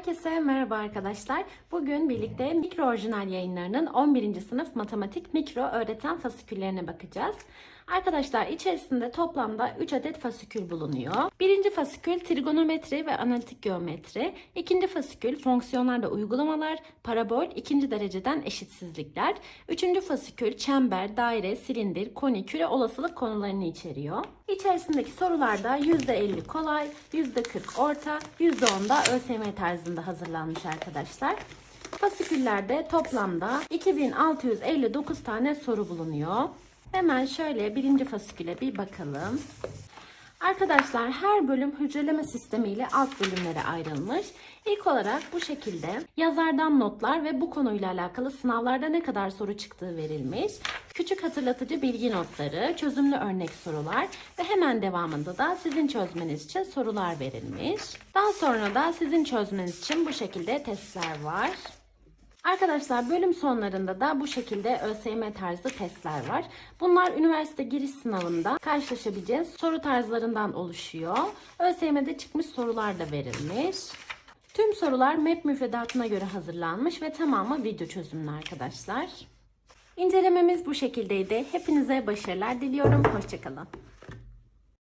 Herkese merhaba arkadaşlar. Bugün birlikte mikro orijinal yayınlarının 11. sınıf matematik mikro öğreten fasiküllerine bakacağız. Arkadaşlar içerisinde toplamda 3 adet fasikül bulunuyor. Birinci fasikül trigonometri ve analitik geometri. İkinci fasikül fonksiyonlar ve uygulamalar, parabol, ikinci dereceden eşitsizlikler. Üçüncü fasikül çember, daire, silindir, koni, küre olasılık konularını içeriyor. İçerisindeki sorularda %50 kolay, %40 orta, %10 da ÖSYM tarzında hazırlanmış arkadaşlar. Fasiküllerde toplamda 2659 tane soru bulunuyor. Hemen şöyle birinci fasiküle bir bakalım. Arkadaşlar her bölüm hücreleme sistemiyle alt bölümlere ayrılmış. İlk olarak bu şekilde yazardan notlar ve bu konuyla alakalı sınavlarda ne kadar soru çıktığı verilmiş. Küçük hatırlatıcı bilgi notları, çözümlü örnek sorular ve hemen devamında da sizin çözmeniz için sorular verilmiş. Daha sonra da sizin çözmeniz için bu şekilde testler var. Arkadaşlar bölüm sonlarında da bu şekilde ÖSYM tarzı testler var. Bunlar üniversite giriş sınavında karşılaşabileceğiniz soru tarzlarından oluşuyor. ÖSYM'de çıkmış sorular da verilmiş. Tüm sorular MEP müfredatına göre hazırlanmış ve tamamı video çözümlü arkadaşlar. İncelememiz bu şekildeydi. Hepinize başarılar diliyorum. Hoşçakalın.